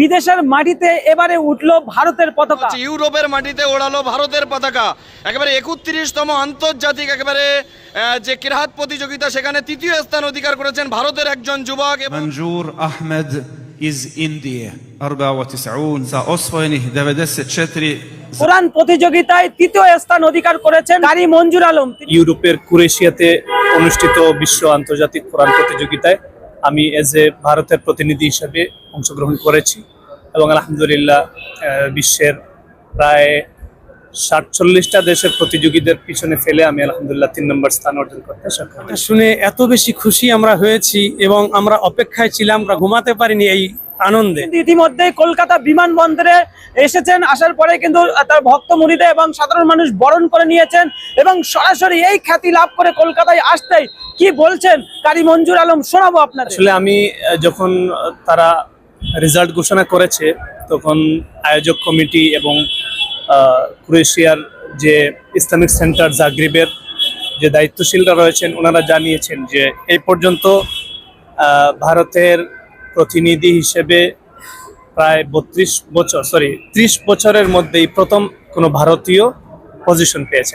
বিদেশের মাটিতে এবারে উঠল ভারতের পতাকা। আচ্ছা, ইউরোপের মাটিতে ওড়ালো ভারতের পতাকা। একেবারে একত্রিশতম আন্তর্জাতিক একেবারে যে ক্রীড়াত প্রতিযোগিতা সেখানে তৃতীয় স্থান অধিকার করেছেন ভারতের একজন যুবক মঞ্জুর আহমেদ ইজ ইন্ডিয়া প্রতিযোগিতায় তৃতীয় স্থান অধিকার করেছেন কারি মঞ্জুর আলম। ইউরোপের কুরেশিয়াতে অনুষ্ঠিত বিশ্ব আন্তর্জাতিক কোরআন প্রতিযোগিতায় আমি এজ এ ভারতের প্রতিনিধি হিসাবে অংশগ্রহণ করেছি এবং আলহামদুলিল্লাহ বিশ্বের প্রায় সাতচল্লিশটা দেশের প্রতিযোগীদের পিছনে ফেলে আমি আলহামদুলিল্লাহ তিন নম্বর স্থান অর্জন করতে সক্ষম শুনে এত বেশি খুশি আমরা হয়েছি এবং আমরা অপেক্ষায় ছিলাম, আমরা ঘুমাতে পারিনি এই আনন্দে। কিন্তু ইতিমধ্যেই কলকাতা বিমানবন্দরে এসেছেন। আসার পরে কিন্তু তার ভক্ত মুড়িদে এবং সাধারণ মানুষ বরণ করে নিয়েছেন এবং সরাসরি এই খ্যাতি লাভ করে কলকাতায় আসতেই কি বলছেন কারি মঞ্জুর আলম? শোনাবো আপনাদের। আসলে আমি যখন তারা রেজাল্ট ঘোষণা করেছে তখন আয়োজক কমিটি এবং ক্রোয়েশিয়ার যে ইসলামিক সেন্টার জাগ্রিবের যে দায়িত্বশীলরা রয়েছেন ওনারা জানিয়েছেন যে এই পর্যন্ত ভারতের প্রতিনিধি হিসেবে প্রায় বত্রিশ বছর সরি ত্রিশ বছরের মধ্যেই প্রথম কোনো ভারতীয় পজিশন পেয়েছে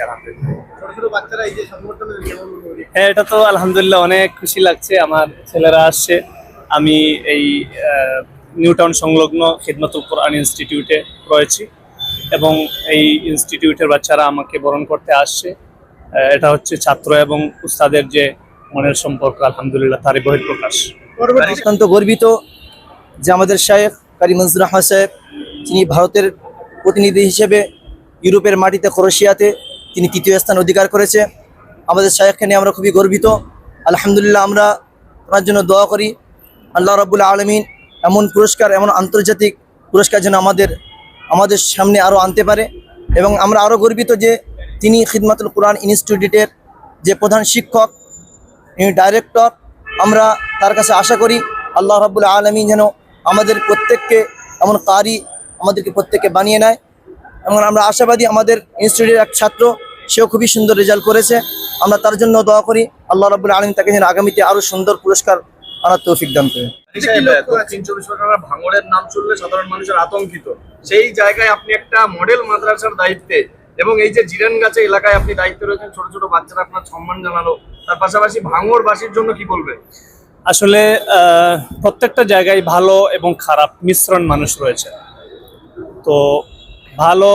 হ্যাঁ এটা তো আলহামদুলিল্লাহ অনেক খুশি লাগছে। আমার ছেলেরা আসছে। আমি এই আহ, নিউটাউন সংলগ্ন খিদমতুল কোরআন ইনস্টিটিউটে রয়েছি এবং এই ইনস্টিটিউটের বাচ্চারা আমাকে বরণ করতে আসছে। এটা হচ্ছে ছাত্র এবং উস্তাদের যে মনের সম্পর্ক আলহামদুলিল্লাহ তারই বহিঃপ্রকাশ। অত্যন্ত গর্বিত যে আমাদের শায়েখ কারি মনসুর আহমদ সাহেব তিনি ভারতের প্রতিনিধি হিসেবে ইউরোপের মাটিতে ক্রোয়েশিয়াতে তিনি তৃতীয় স্থান অধিকার করেছে। আমাদের শায়েখকে নিয়ে আমরা খুবই গর্বিত। আলহামদুলিল্লাহ আমরা ওনার জন্য দোয়া করি। আল্লাহ রাবুল আলমিন এমন পুরস্কার এমন আন্তর্জাতিক পুরস্কার যেন আমাদের আমাদের সামনে আরও আনতে পারে। এবং আমরা আরও গর্বিত যে তিনি খিদমাতুল কোরআন ইনস্টিটিউটের যে প্রধান শিক্ষক ইনি ডাইরেক্টর আমরা তার কাছে আশা করি আল্লাহ রাবুল আলমী যেন আমাদের প্রত্যেককে এমন কারি আমাদেরকে প্রত্যেককে বানিয়ে নেয়। এবং আমরা আশাবাদী আমাদের ইনস্টিটিউটের এক ছাত্র সেও খুবই সুন্দর রেজাল্ট করেছে। আমরা তার জন্য দোয়া করি আল্লাহ রাবুল আলমী তাকে যেন আগামীতে আরও সুন্দর পুরস্কার আনার তৌফিক দান করে। ভাঙড়ের নাম শুনলে সাধারণ মানুষের আতঙ্কিত। সেই জায়গায় আপনি একটা মডেল মাদ্রাসার দায়িত্বে এবং এই যে জিরান গাছে এলাকায় আপনি দায়িত্ব রয়েছেন, ছোট ছোট বাচ্চারা আপনার সম্মান জানালো, তার পাশাপাশি ভাঙড়বাসীর জন্য কি বলবে? আসলে প্রত্যেকটা জায়গায় ভালো এবং খারাপ মিশ্রণ মানুষ রয়েছে। তো ভালো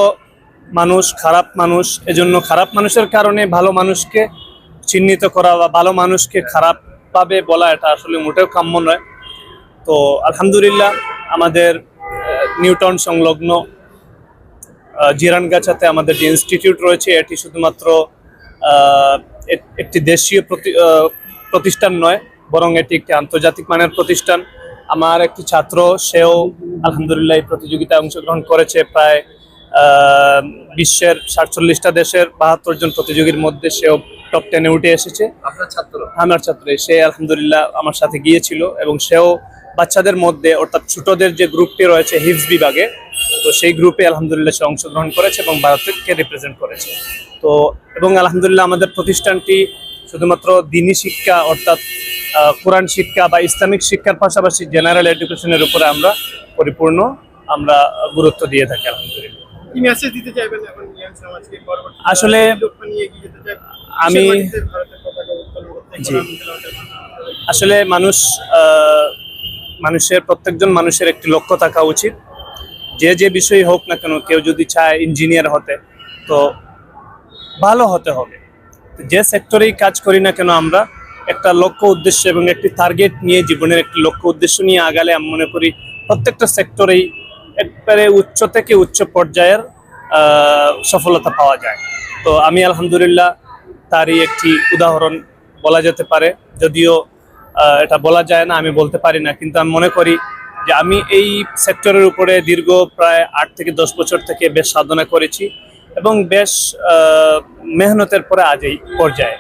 মানুষ, খারাপ মানুষ, এজন্য খারাপ মানুষের কারণে ভালো মানুষকে চিহ্নিত করা বা ভালো মানুষকে খারাপ ভাবে বলা, এটা আসলে মোটেও কাম্য নয়। তো আলহামদুলিল্লাহ, আমাদের নিউটন সংলগ্ন জিরানগাছাতে আমাদের যে ইনস্টিটিউট রয়েছে এটি শুধুমাত্র একটি দেশীয় প্রতি- প্রতিষ্ঠান নয় বরং এটি একটি আন্তর্জাতিক মানের প্রতিষ্ঠান। আমার একটি ছাত্র সেও আলহামদুলিল্লাহ এই প্রতিযোগিতায় অংশগ্রহণ করেছে প্রায় বিশ্বের সাতচল্লিশটা দেশের বাহাত্তর জন প্রতিযোগীর মধ্যে সেও টপ টেনে উঠে এসেছে। আপনার ছাত্র? আমার ছাত্র সে আলহামদুলিল্লাহ আমার সাথে গিয়েছিল এবং সেও বাচ্চাদের মধ্যে অর্থাৎ ছোটদের যে গ্রুপটি রয়েছে হিফজ বিভাগে তো সেই গ্রুপে আলহামদুলিল্লাহ সে অংশগ্রহণ করেছে এবং ভারতকে রিপ্রেজেন্ট করেছে। তো এবং আলহামদুলিল্লাহ আমাদের প্রতিষ্ঠানটি শুধুমাত্র দিনী শিক্ষা অর্থাৎ কোরআন শিক্ষা বা ইসলামিক শিক্ষার পাশাপাশি জেনারেল এডুকেশনের উপরে আমরা পরিপূর্ণ আমরা গুরুত্ব দিয়ে থাকি আলহামদুলিল্লাহ। আসলে আমি জি। আসলে মানুষ আহ, মানুষের প্রত্যেকজন মানুষের একটি লক্ষ্য থাকা উচিত। যে যে বিষয় হোক না কেন, কেউ যদি চায় ইঞ্জিনিয়ার হতে, তো ভালো হতে হবে। যে সেক্টরেই কাজ করি না কেন, আমরা একটা লক্ষ্য উদ্দেশ্য এবং একটি টার্গেট নিয়ে, জীবনের একটি লক্ষ্য উদ্দেশ্য নিয়ে আগালে আমি মনে করি প্রত্যেকটা সেক্টরেই একবারে উচ্চ থেকে উচ্চ পর্যায়ের সফলতা পাওয়া যায়। তো আমি আলহামদুলিল্লাহ তারই একটি উদাহরণ বলা যেতে পারে। যদিও এটা বলা যায় না, আমি বলতে পারি না, কিন্তু আমি মনে করি যে আমি এই সেক্টরের উপরে দীর্ঘ প্রায় আট থেকে দশ বছর থেকে বেশ সাধনা করেছি এবং বেশ মেহনতের পরে আজ এই পর্যায়ে।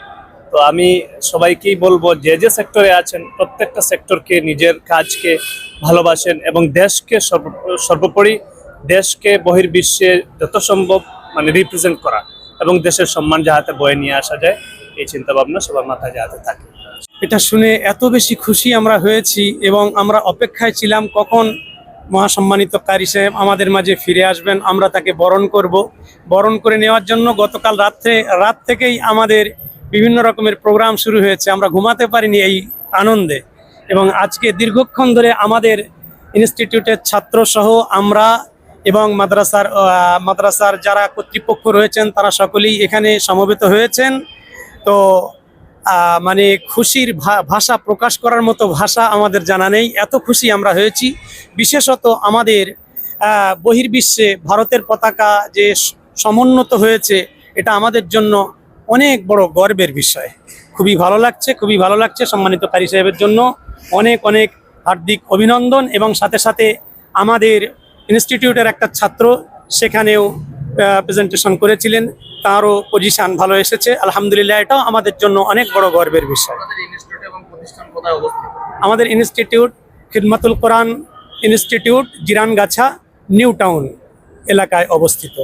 তো আমি সবাইকেই বলব, যে যে সেক্টরে আছেন, প্রত্যেকটা সেক্টরকে নিজের কাজকে ভালোবাসেন এবং দেশকে সর্বোপরি দেশকে বহির্বিশ্বে যত সম্ভব মানে রিপ্রেজেন্ট করা এবং দেশের সম্মান যাহাতে বয়ে নিয়ে আসা যায়, এই চিন্তাভাবনা সবার মাথায় যাহাতে থাকে। এটা শুনে এত বেশি খুশি আমরা হয়েছি এবং আমরা অপেক্ষায় ছিলাম কখন মহাসম্মানিত কারি সাহেব আমাদের মাঝে ফিরে আসবেন, আমরা তাকে বরণ করব। বরণ করে নেওয়ার জন্য গতকাল রাত্রে, রাত থেকেই আমাদের বিভিন্ন রকমের প্রোগ্রাম শুরু হয়েছে। আমরা ঘুমাতে পারিনি এই আনন্দে এবং আজকে দীর্ঘক্ষণ ধরে আমাদের ইনস্টিটিউটের ছাত্র সহ আমরা এবং মাদ্রাসার মাদ্রাসার যারা কর্তৃপক্ষ রয়েছেন, তারা সকলেই এখানে সমবেত হয়েছেন। তো মানে খুশির ভাষা প্রকাশ করার মতো ভাষা আমাদের জানা নেই। এত খুশি আমরা হয়েছি। বিশেষত আমাদের বহির্বিশ্বে ভারতের পতাকা যে সমুন্নত হয়েছে, এটা আমাদের জন্য অনেক বড় গর্বের বিষয়। খুবই ভালো লাগছে, খুবই ভালো লাগছে সম্মানিত কারি সাহেবের জন্য। অনেক অনেক হার্দিক অভিনন্দন এবং সাথে সাথে আমাদের ইনস্টিটিউটের একটা ছাত্র, সেখানেও প্রেজেন্টেশন করেছিলেন তারও পজিশন ভালো এসেছে। আলহামদুলিল্লাহ এটাও আমাদের জন্য অনেক বড় গর্বের বিষয়। আমাদের institute Khidmatul Quran institute Jirangachha new town এলাকায় অবস্থিত।